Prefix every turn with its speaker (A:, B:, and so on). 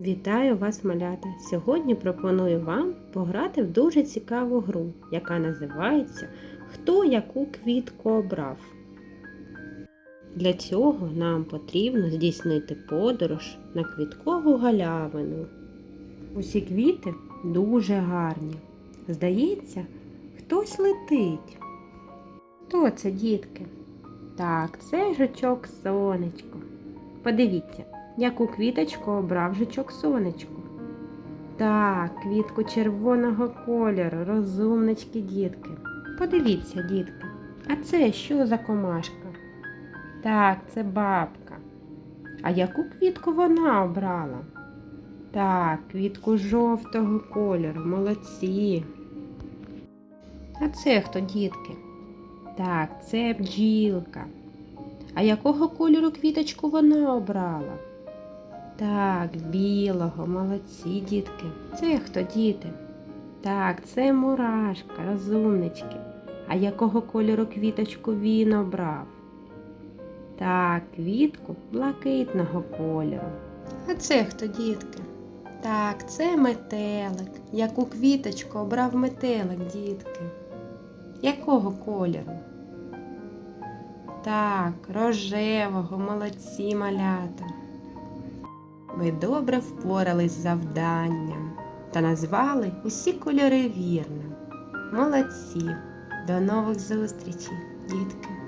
A: Вітаю вас, малята! Сьогодні пропоную вам пограти в дуже цікаву гру, яка називається Хто яку квітку обрав. Для цього нам потрібно здійснити подорож на квіткову галявину. Усі квіти дуже гарні. Здається, хтось летить. Хто це, дітки? Так, це жучок сонечко. Подивіться, яку квіточку обрав жучок сонечко. Так, квітку червоного кольору, розумнички дітки. Подивіться, дітки, а це що за комашка? Так, це бабка. А яку квітку вона обрала? Так, квітку жовтого кольору, молодці. А це хто, дітки? Так, це бджілка. А якого кольору квіточку вона обрала? Так, білого, молодці, дітки. Це хто, діти? Так, це мурашка, розумнички. А якого кольору квіточку він обрав? Так, квітку блакитного кольору. А це хто, дітки? Так, це метелик. Яку квіточку обрав метелик, дітки? Якого кольору? Так, рожевого, молодці малята. Ви добре впорались з завданням та назвали усі кольори вірно. Молодці. До нових зустрічей, дітки!